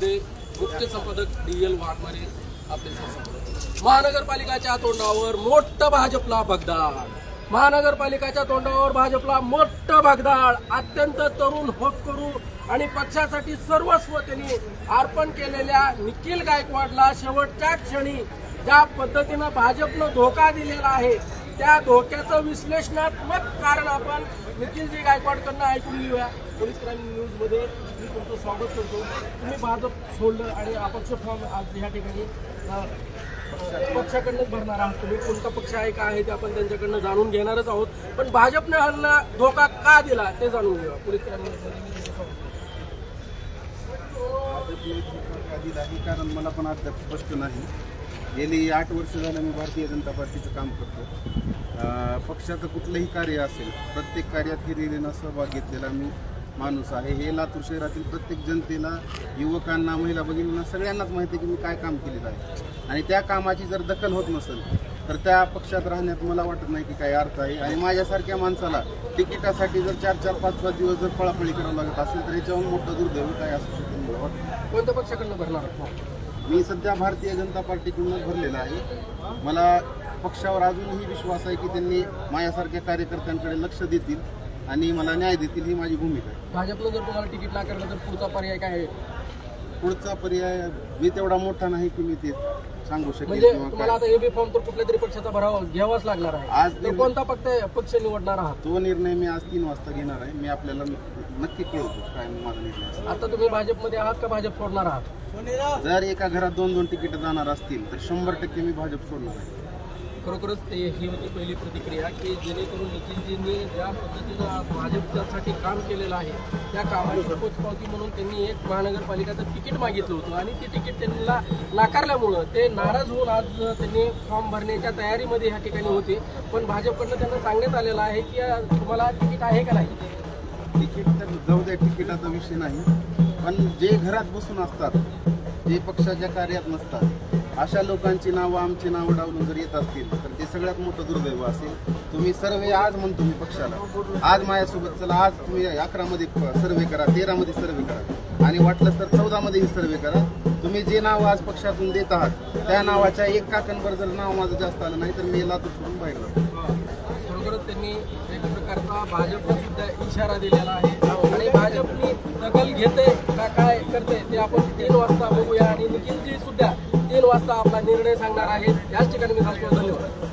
मध्ये मुख्य संपादक डी एल वाघमारे आपले महानगरपालिकाच्या तोंडावर मोठं भाजपला भगदाळ महानगरपालिकाच्या तोंडावर भाजपला मोठं भगदाळ अत्यंत तरुण होतकरू आणि पक्षासाठी सर्वस्व त्यांनी अर्पण केलेल्या निखिल गायकवाडला शेवटच्या क्षणी ज्या पद्धतीनं भाजपनं धोका दिलेला आहे त्या धोक्याचं विश्लेषणात्मक कारण आपण निखिलजी गायकवाडकडनं ऐकून घेऊया. पोलीस क्राईम न्यूजमध्ये मी तुमचं स्वागत करतो. तुम्ही भाजप सोडलं आणि अपक्ष फॉर्म आज ह्या ठिकाणी पक्षाकडनंच भरणार आहात तुम्ही. कोणता पक्ष आहे का आहे ते आपण त्यांच्याकडनं जाणून घेणारच आहोत. पण भाजपने हल्ला धोका का दिला ते जाणून घेऊया. पोलीस क्राईम न्यूजमध्ये मी तुमचं स्वागत करतो. कारण मला पण अद्याप स्पष्ट नाही. गेली आठ वर्ष झालं मी भारतीय जनता पार्टीचं काम करतो. पक्षाचं कुठलंही कार्य असेल प्रत्येक कार्यात हिरिरीनं सहभाग घेतलेला मी माणूस आहे. हे लातूर शहरातील प्रत्येक जनतेला युवकांना महिला भगिनींना सगळ्यांनाच माहिती आहे की मी काय काम केलेलं आहे. आणि त्या कामाची जर दखल होत नसेल तर त्या पक्षात राहण्यात मला वाटत नाही की काही अर्थ आहे. आणि माझ्यासारख्या माणसाला तिकिटासाठी जर चार चार पाच पाच दिवस जर पळापळी करावं लागत असेल तर याच्याहून मोठं दुर्दैव काय असू शकतं मला वाटतं. कोणत्या पक्षाकडनं फॉर्म? मी सध्या भारतीय जनता पार्टीकडूनच भरलेला आहे. मला पक्षावर अजूनही विश्वास आहे की त्यांनी माझ्यासारख्या कार्यकर्त्यांकडे लक्ष देतील आणि मला न्याय देतील ही माझी भूमिका आहे. भाजपनं जर तुम्हाला तिकीट नाकारलं तर पुढचा पर्याय काय आहे? पुढचा पर्याय मी तेवढा मोठा नाही की मी ते सांगू शकेल म्हणजे किंवा तुम्हाला काय? आता एबी फॉर्म तर कुठल्या तरी पक्षाचा भरावा घ्यावाच लागणार आहे. आज तर निर्णय- कोणता पक्ष पक्ष निवडणार आहात. तो निर्णय मी आज तीन वाजता घेणार आहे. मी आपल्याला नक्की कळवतो काय माझा निर्णय असेल. आता तुम्ही भाजपमध्ये आहात का भाजप सोडणार आहात? जर एका घरात दोन दोन तिकीट जाणार असतील तर शंभर टक्के मी भाजप सोडणार आहे. खरोखरच ते ही होती पहिली प्रतिक्रिया की जेणेकरून नितीनजींनी ज्या पद्धतीनं भाजपच्यासाठी काम केलेलं आहे त्या कामाची पोचपावती म्हणून त्यांनी एक महानगरपालिकाचं तिकीट मागितलं होतं आणि ते तिकीट त्यांना नाकारल्यामुळं ते नाराज होऊन आज त्यांनी फॉर्म भरण्याच्या तयारीमध्ये ह्या ठिकाणी होते. पण भाजपकडनं त्यांना सांगण्यात आलेलं आहे की तुम्हाला तिकीट आहे का नाही? तिकीट तर जाऊ द्या तिकिटाचा विषय नाही. पण जे घरात बसून असतात जे पक्षाच्या कार्यात नसतात अशा लोकांची नावं आमची नावं डावलून जर येत असतील तर ते सगळ्यात मोठं दुर्दैव असेल तुम्ही सर्वे आज म्हणतो मी पक्षाला. आज माझ्यासोबत चला आज तुम्ही अकरामध्ये सर्वे करा तेरामध्ये सर्वे करा. आणि वाटलं तर चौदामध्येही सर्वे करा. तुम्ही जे नाव आज पक्षातून देत आहात त्या नावाच्या एक काकांवर जर नाव माझं जास्त आलं नाही तर मी लातूर सोडून बाहेर जातो. खरोखरच त्यांनी एक प्रकारचा भाजपला सुद्धा इशारा दिलेला आहे. आणि भाजपनी दखल घेते का काय करते ते आपण तीन वाजता बघूया. आणि निखिलजी सुद्धा वाजता आपला निर्णय सांगणार आहेत याच ठिकाणी मी सांगतो धन्यवाद